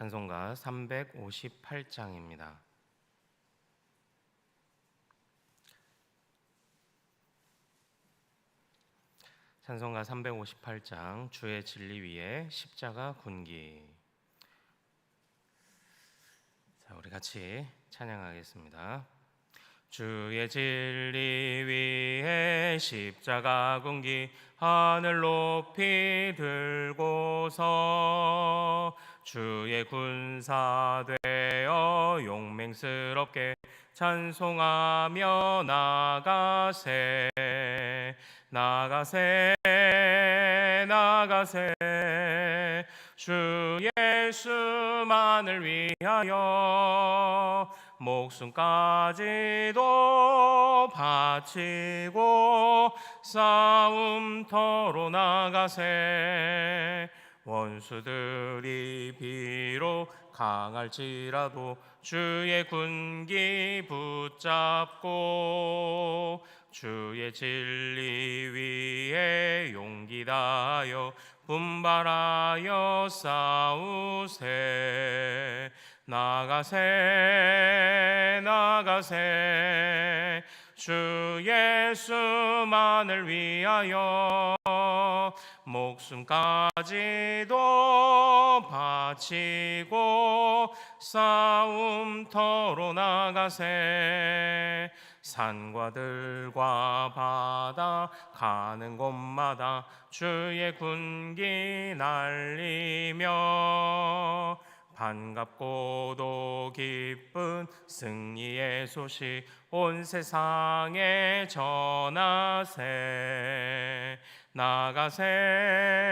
찬송가 358장입니다. 찬송가 358장 주의 진리 위에 십자가 군기. 자, 우리 같이 찬양하겠습니다. 주의 진리 위에 십자가 군기 하늘 높이 들고서 주의 군사 되어 용맹스럽게 찬송하며 나가세 나가세 나가세. 주 예수만을 위하여 목숨까지도 바치고 싸움터로 나가세 원수들이 비록 강할지라도 주의 군기 붙잡고 주의 진리 위에 용기 다하여 분발하여 싸우세. 나가세 나가세. 주 예수만을 위하여 목숨까지도 바치고 싸움터로 나가세. 산과 들과 바다 가는 곳마다 주의 군기 날리며 반갑고도 기쁜 승리의 소식 온 세상에 전하세 나가세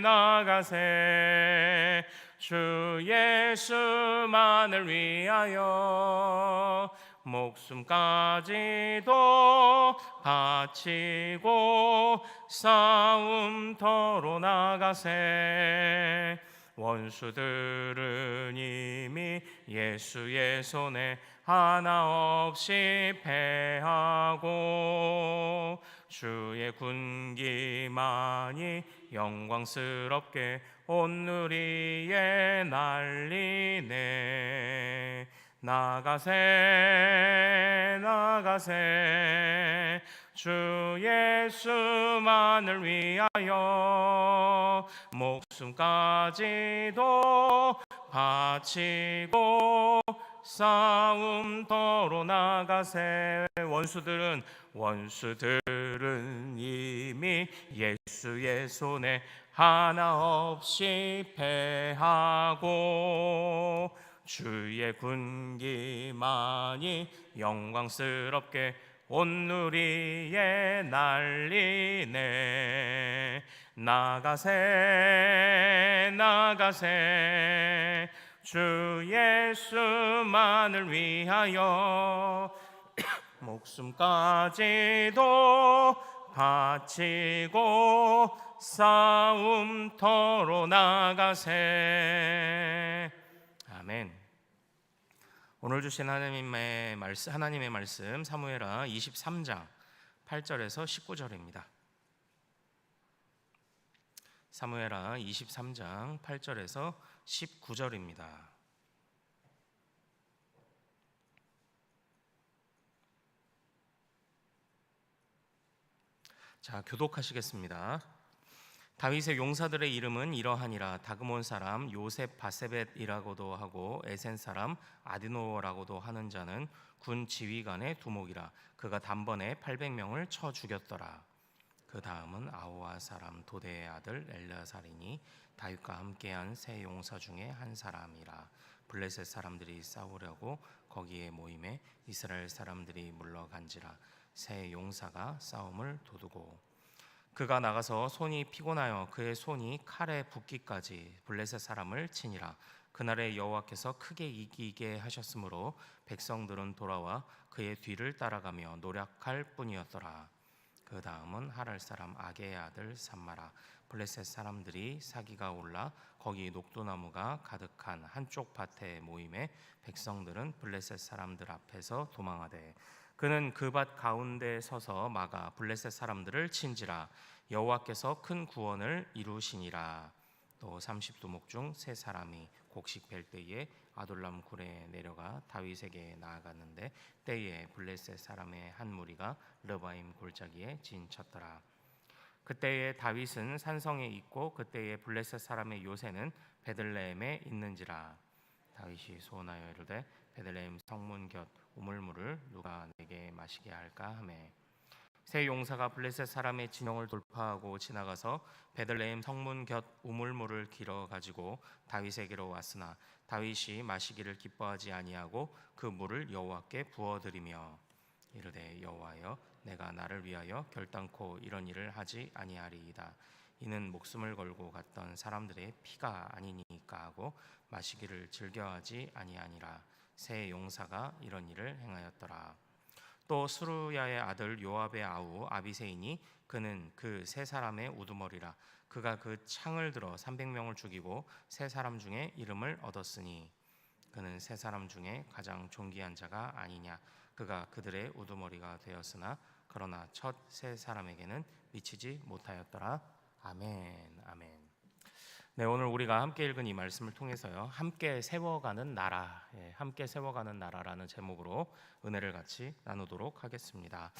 나가세. 주 예수만을 위하여 목숨까지도 바치고 싸움터로 나가세. 원수들은 이미 예수의 손에 하나 없이 패하고 주의 군기만이 영광스럽게 온 누리에 날리네. 나가세 나가세. 주 예수만을 위하여 목숨까지도 바치고 싸움터로 나가세. 원수들은 원수들 은 이미 예수의 손에 하나 없이 패하고 주의 군기만이 영광스럽게 온 누리에 날리네. 나가세 나가세. 주 예수만을 위하여 목숨까지도 바치고 싸움터로 나가세 아멘. 오늘 주신 하나님의 말씀 하나님의 말씀 사무엘하 23장 8절에서 19절입니다. 사무엘하 23장 8절에서 19절입니다. 자, 교독하시겠습니다. 다윗의 용사들의 이름은 이러하니라. 다그몬 사람 요셉 바세벳이라고도 하고 에센 사람 아디노라고도 하는 자는 군 지휘관의 두목이라. 그가 단번에 800명을 쳐 죽였더라. 그 다음은 아우아 사람 도대의 아들 엘라살이니 다윗과 함께한 세 용사 중에 한 사람이라. 블레셋 사람들이 싸우려고 거기에 모임에 이스라엘 사람들이 물러간지라 세 용사가 싸움을 도두고 그가 나가서 손이 피곤하여 그의 손이 칼에 붓기까지 블레셋 사람을 치니라. 그날에 여호와께서 크게 이기게 하셨으므로 백성들은 돌아와 그의 뒤를 따라가며 노력할 뿐이었더라. 그 다음은 하랄 사람 아게의 아들 삼마라. 블레셋 사람들이 사기가 올라 거기 녹두나무가 가득한 한쪽 밭에 모임에 백성들은 블레셋 사람들 앞에서 도망하되 그는 그 밭 가운데 서서 막아 블레셋 사람들을 친지라 여호와께서 큰 구원을 이루시니라. 또 30두목 중 세 사람이 곡식 벨 때에 아돌람 굴에 내려가 다윗에게 나아갔는데 때에 블레셋 사람의 한 무리가 르바임 골짜기에 진쳤더라. 그때에 다윗은 산성에 있고 그때에 블레셋 사람의 요새는 베들레헴에 있는지라. 다윗이 소원하여 이르되 베들레헴 성문 곁 우물물을 누가 내게 마시게 할까 하매 세 용사가 블레셋 사람의 진영을 돌파하고 지나가서 베들레헴 성문 곁 우물물을 길어 가지고 다윗에게로 왔으나 다윗이 마시기를 기뻐하지 아니하고 그 물을 여호와께 부어 드리며 이르되 여호와여 내가 나를 위하여 결단코 이런 일을 하지 아니하리이다. 이는 목숨을 걸고 갔던 사람들의 피가 아니니까 하고 마시기를 즐겨하지 아니하니라 세 용사가 이런 일을 행하였더라. 또 수루야의 아들 요압의 아우 아비세이니 그는 그 세 사람의 우두머리라. 그가 그 창을 들어 300명을 죽이고 세 사람 중에 이름을 얻었으니 그는 세 사람 중에 가장 존귀한 자가 아니냐. 그가 그들의 우두머리가 되었으나 그러나 첫 세 사람에게는 미치지 못하였더라. 아멘 아멘 네 오늘 우리가 함께 읽은 이 말씀을 통해서요. 함께 세워가는 나라 예, 함께 세워가는 나라라는 제목으로 은혜를 같이 나누도록 하겠습니다.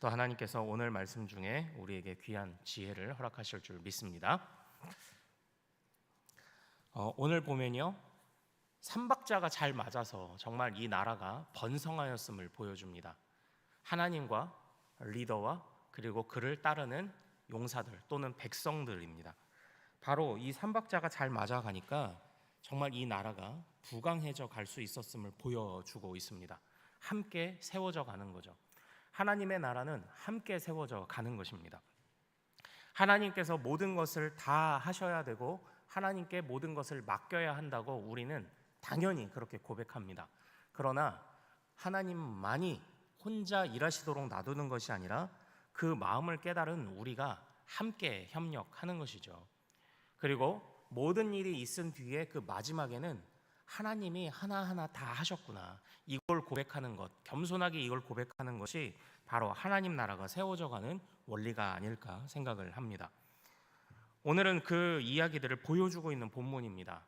또 하나님께서 오늘 말씀 중에 우리에게 귀한 지혜를 허락하실 줄 믿습니다. 어, 오늘 보면요. 삼박자가 잘 맞아서 정말 이 나라가 번성하였음을 보여줍니다. 하나님과 리더와 그리고 그를 따르는 용사들 또는 백성들입니다. 바로 이 삼박자가 잘 맞아가니까 정말 이 나라가 부강해져 갈 수 있었음을 보여주고 있습니다. 함께 세워져 가는 거죠. 하나님의 나라는 함께 세워져 가는 것입니다. 하나님께서 모든 것을 다 하셔야 되고 하나님께 모든 것을 맡겨야 한다고 우리는 당연히 그렇게 고백합니다. 그러나 하나님만이 혼자 일하시도록 놔두는 것이 아니라 그 마음을 깨달은 우리가 함께 협력하는 것이죠. 그리고 모든 일이 있은 뒤에 그 마지막에는 하나님이 하나하나 다 하셨구나. 이걸 고백하는 것, 겸손하게 이걸 고백하는 것이 바로 하나님 나라가 세워져 가는 원리가 아닐까 생각을 합니다. 오늘은 그 이야기들을 보여주고 있는 본문입니다.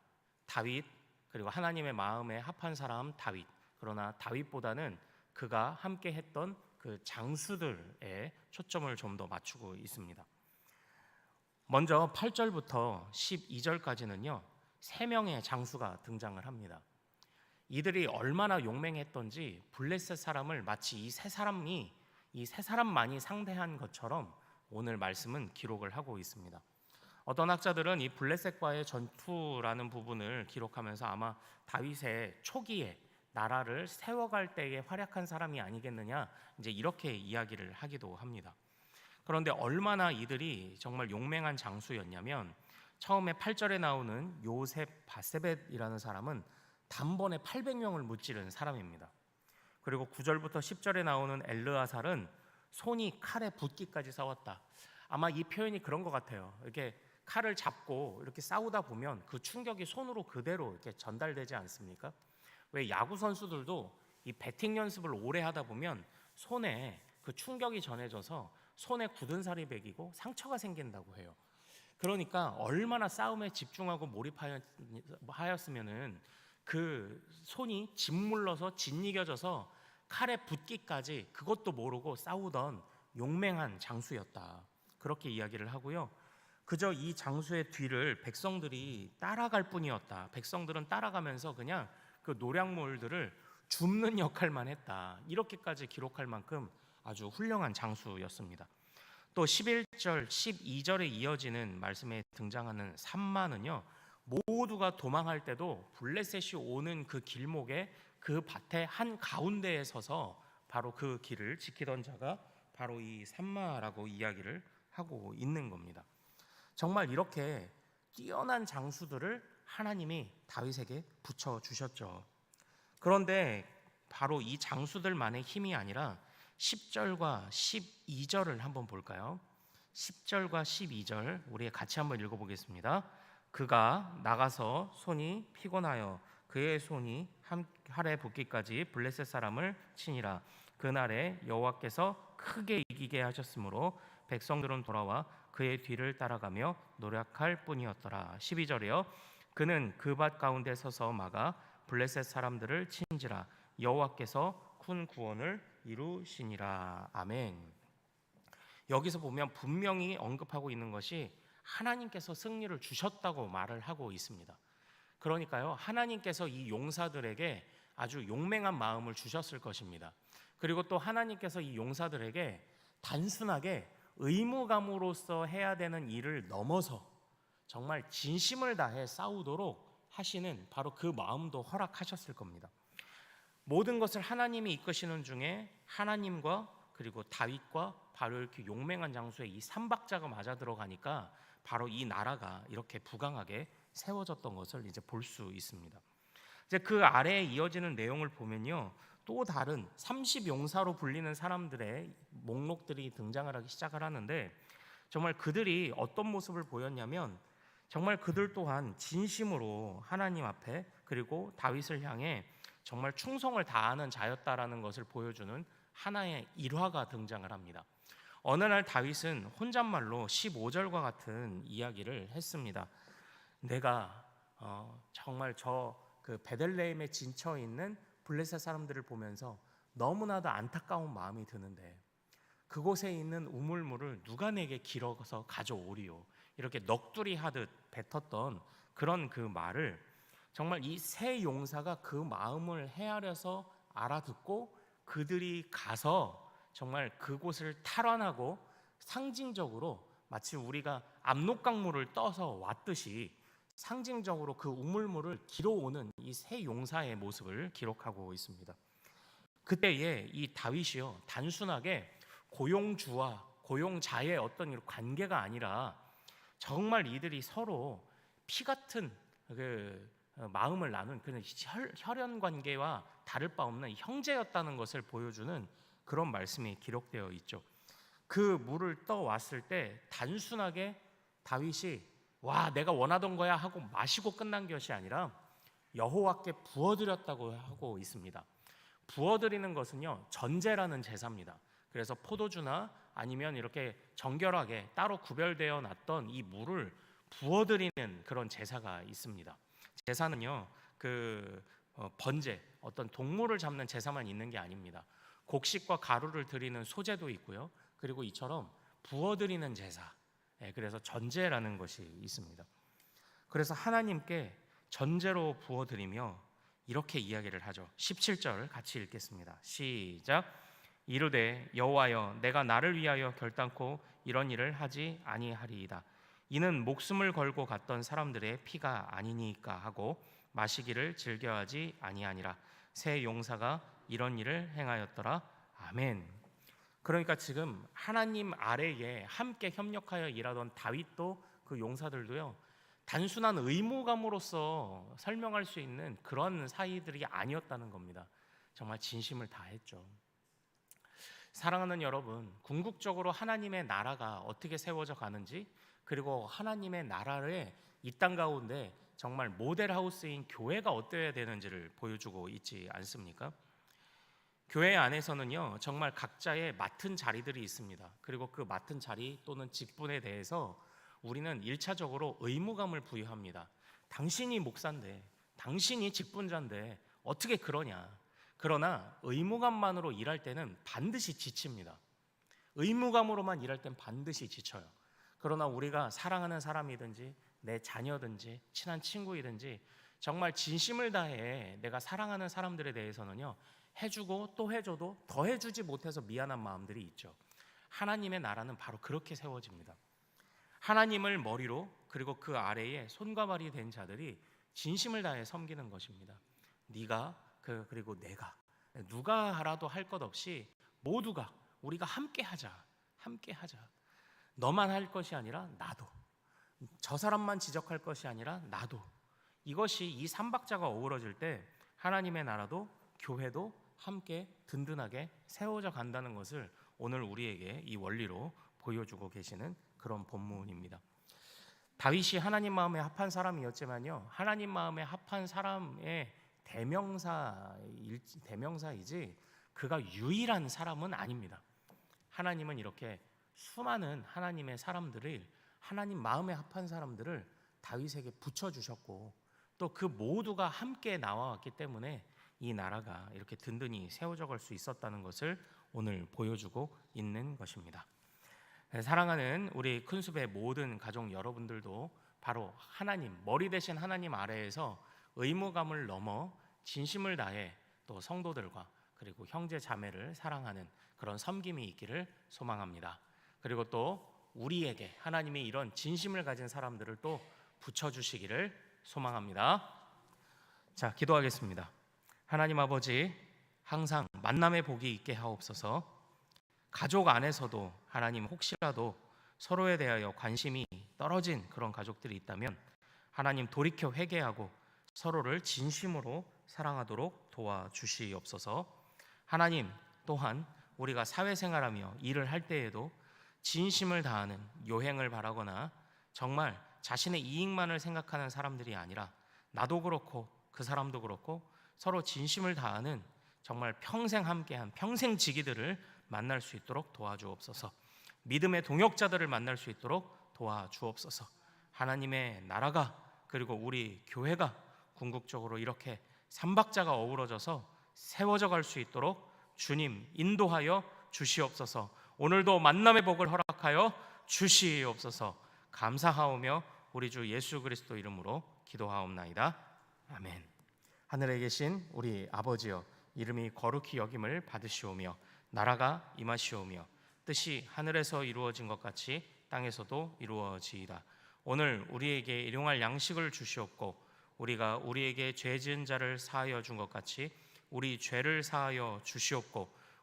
다윗, 그리고 하나님의 마음에 합한 사람 다윗. 그러나 다윗보다는 그가 함께 했던 그 장수들에 초점을 좀 더 맞추고 있습니다. 먼저 8절부터 12절까지는요. 세 명의 장수가 등장을 합니다. 이들이 얼마나 용맹했던지 블레셋 사람을 마치 이 세 사람이 이 세 사람만이 상대한 것처럼 오늘 말씀은 기록을 하고 있습니다. 어떤 학자들은 이 블레셋과의 전투라는 부분을 기록하면서 아마 다윗의 초기에 나라를 세워갈 때에 활약한 사람이 아니겠느냐 이제 이렇게 이야기를 하기도 합니다. 그런데 얼마나 이들이 정말 용맹한 장수였냐면 처음에 8절에 나오는 요셉 바세벳이라는 사람은 단번에 800명을 무찌른 사람입니다. 그리고 9절부터 10절에 나오는 엘르아살은 손이 칼에 붓기까지 싸웠다. 아마 이 표현이 그런 것 같아요. 이렇게 칼을 잡고 이렇게 싸우다 보면 그 충격이 손으로 그대로 이렇게 전달되지 않습니까? 왜 야구 선수들도 이 배팅 연습을 오래 하다 보면 손에 그 충격이 전해져서 손에 굳은 살이 배기고 상처가 생긴다고 해요. 그러니까 얼마나 싸움에 집중하고 몰입하였으면은 그 손이 짓물러서 짓이겨져서 칼에 붓기까지 그것도 모르고 싸우던 용맹한 장수였다. 그렇게 이야기를 하고요. 그저 이 장수의 뒤를 백성들이 따라갈 뿐이었다. 백성들은 따라가면서 그냥 그 노량몰들을 줍는 역할만 했다. 이렇게까지 기록할 만큼 아주 훌륭한 장수였습니다. 또 11절, 12절에 이어지는 말씀에 등장하는 산마는요. 모두가 도망할 때도 블레셋이 오는 그 길목에 그 밭의 한 가운데에 서서 바로 그 길을 지키던 자가 바로 이 산마라고 이야기를 하고 있는 겁니다. 정말 이렇게 뛰어난 장수들을 하나님이 다윗에게 붙여 주셨죠. 그런데 바로 이 장수들만의 힘이 아니라 10절과 12절을 한번 볼까요? 10절과 12절 우리 같이 한번 읽어 보겠습니다. 그가 나가서 손이 피곤하여 그의 손이 한 활에 붙기까지 블레셋 사람을 치니라 그날에 여호와께서 크게 이기게 하셨으므로 백성들은 돌아와 그의 뒤를 따라가며 노력할 뿐이었더라 12절이요 그는 그 밭 가운데 서서 막아 블레셋 사람들을 친지라 여호와께서 큰 구원을 이루시니라 아멘 여기서 보면 분명히 언급하고 있는 것이 하나님께서 승리를 주셨다고 말을 하고 있습니다. 그러니까요, 하나님께서 이 용사들에게 아주 용맹한 마음을 주셨을 것입니다. 그리고 또 하나님께서 이 용사들에게 단순하게 의무감으로서 해야 되는 일을 넘어서 정말 진심을 다해 싸우도록 하시는 바로 그 마음도 허락하셨을 겁니다. 모든 것을 하나님이 이끄시는 중에 하나님과 그리고 다윗과 바로 이렇게 용맹한 장수의 이 삼박자가 맞아 들어가니까 바로 이 나라가 이렇게 부강하게 세워졌던 것을 이제 볼 수 있습니다. 이제 그 아래에 이어지는 내용을 보면요. 또 다른 30용사로 불리는 사람들의 목록들이 등장을 하기 시작을 하는데 정말 그들이 어떤 모습을 보였냐면 정말 그들 또한 진심으로 하나님 앞에 그리고 다윗을 향해 정말 충성을 다하는 자였다라는 것을 보여주는 하나의 일화가 등장을 합니다. 어느 날 다윗은 혼잣말로 15절과 같은 이야기를 했습니다. 내가 어, 정말 저 그 베들레헴에 진쳐 있는 블레셋 사람들을 보면서 너무나도 안타까운 마음이 드는데 그곳에 있는 우물물을 누가 내게 길어서 가져오리요 이렇게 넋두리 하듯 뱉었던 그런 그 말을 정말 이 세 용사가 그 마음을 헤아려서 알아듣고 그들이 가서 정말 그곳을 탈환하고 상징적으로 마치 우리가 압록강물을 떠서 왔듯이 상징적으로 그 우물물을 길어오는 이 세 용사의 모습을 기록하고 있습니다. 그때에 이 다윗이요 단순하게 고용주와 고용자의 어떤 관계가 아니라 정말 이들이 서로 피 같은 그 어, 마음을 나눈 그런 혈, 혈연 관계와 다를 바 없는 형제였다는 것을 보여주는 그런 말씀이 기록되어 있죠. 그 물을 떠 왔을 때 단순하게 다윗이 와 내가 원하던 거야 하고 마시고 끝난 것이 아니라 여호와께 부어드렸다고 하고 있습니다. 부어드리는 것은요 전제라는 제사입니다. 그래서 포도주나 아니면 이렇게 정결하게 따로 구별되어 놨던 이 물을 부어드리는 그런 제사가 있습니다. 제사는요 그 어, 번제 어떤 동물을 잡는 제사만 있는 게 아닙니다. 곡식과 가루를 드리는 소제도 있고요. 그리고 이처럼 부어 드리는 제사 예, 그래서 전제라는 것이 있습니다. 그래서 하나님께 전제로 부어 드리며 이렇게 이야기를 하죠. 17절 같이 읽겠습니다. 시작. 이르되 여호와여 내가 나를 위하여 결단코 이런 일을 하지 아니하리이다. 이는 목숨을 걸고 갔던 사람들의 피가 아니니까 하고 마시기를 즐겨하지 아니하니라. 새 용사가 이런 일을 행하였더라. 아멘. 그러니까 지금 하나님 아래에 함께 협력하여 일하던 다윗도 그 용사들도요. 단순한 의무감으로서 설명할 수 있는 그런 사이들이 아니었다는 겁니다. 정말 진심을 다했죠. 사랑하는 여러분, 궁극적으로 하나님의 나라가 어떻게 세워져 가는지 그리고 하나님의 나라를 이 땅 가운데 정말 모델 하우스인 교회가 어떠해야 되는지를 보여주고 있지 않습니까? 교회 안에서는요, 정말 각자의 맡은 자리들이 있습니다. 그리고 그 맡은 자리 또는 직분에 대해서 우리는 일차적으로 의무감을 부여합니다. 당신이 목사인데, 당신이 직분자인데, 어떻게 그러냐. 그러나 의무감만으로 일할 때는 반드시 지칩니다. 의무감으로만 일할 땐 반드시 지쳐요. 그러나 우리가 사랑하는 사람이든지 내 자녀든지 친한 친구이든지 정말 진심을 다해 내가 사랑하는 사람들에 대해서는요 해주고 또 해줘도 더 해주지 못해서 미안한 마음들이 있죠. 하나님의 나라는 바로 그렇게 세워집니다. 하나님을 머리로 그리고 그 아래에 손과 발이 된 자들이 진심을 다해 섬기는 것입니다. 네가 그 그리고 내가 누가 하라도 할 것 없이 모두가 우리가 함께 하자. 함께 하자. 너만 할 것이 아니라 나도. 저 사람만 지적할 것이 아니라 나도. 이것이 이 삼박자가 어우러질 때 하나님의 나라도 교회도 함께 든든하게 세워져 간다는 것을 오늘 우리에게 이 원리로 보여주고 계시는 그런 본문입니다. 다윗이 하나님 마음에 합한 사람이었지만요. 하나님 마음에 합한 사람의 대명사 대명사이지 그가 유일한 사람은 아닙니다. 하나님은 이렇게 수많은 하나님의 사람들을 하나님 마음에 합한 사람들을 다윗에게 붙여 주셨고 또 그 모두가 함께 나와왔기 때문에 이 나라가 이렇게 든든히 세워져 갈 수 있었다는 것을 오늘 보여주고 있는 것입니다. 네, 사랑하는 우리 큰숲의 모든 가족 여러분들도 바로 하나님 머리 대신 하나님 아래에서 의무감을 넘어 진심을 다해 또 성도들과 그리고 형제 자매를 사랑하는 그런 섬김이 있기를 소망합니다. 그리고 또 우리에게 하나님이 이런 진심을 가진 사람들을 또 붙여 주시기를 소망합니다. 자, 기도하겠습니다. 하나님 아버지 항상 만남의 복이 있게 하옵소서. 가족 안에서도 하나님 혹시라도 서로에 대하여 관심이 떨어진 그런 가족들이 있다면 하나님 돌이켜 회개하고 서로를 진심으로 사랑하도록 도와주시옵소서. 하나님 또한 우리가 사회생활하며 일을 할 때에도 진심을 다하는 요행을 바라거나 정말 자신의 이익만을 생각하는 사람들이 아니라 나도 그렇고 그 사람도 그렇고 서로 진심을 다하는 정말 평생 함께한 평생 지기들을 만날 수 있도록 도와주옵소서. 믿음의 동역자들을 만날 수 있도록 도와주옵소서. 하나님의 나라가 그리고 우리 교회가 궁극적으로 이렇게 삼박자가 어우러져서 세워져 갈 수 있도록 주님 인도하여 주시옵소서. 오늘도 만남의 복을 허락하여 주시옵소서. 감사하오며 우리 주 예수 그리스도 이름으로 기도하옵나이다. 아멘. 하늘에 계신 우리 아버지여 이름이 거룩히 여김을 받으시오며 나라가 임하시오며 뜻이 하늘에서 이루어진 것 같이 땅에서도 이루어지이다. 오늘 우리에게 일용할 양식을 주시옵고 우리가 우리에게 죄 지은 자를 사하여 준 것 같이 우리 죄를 사하여 주시옵고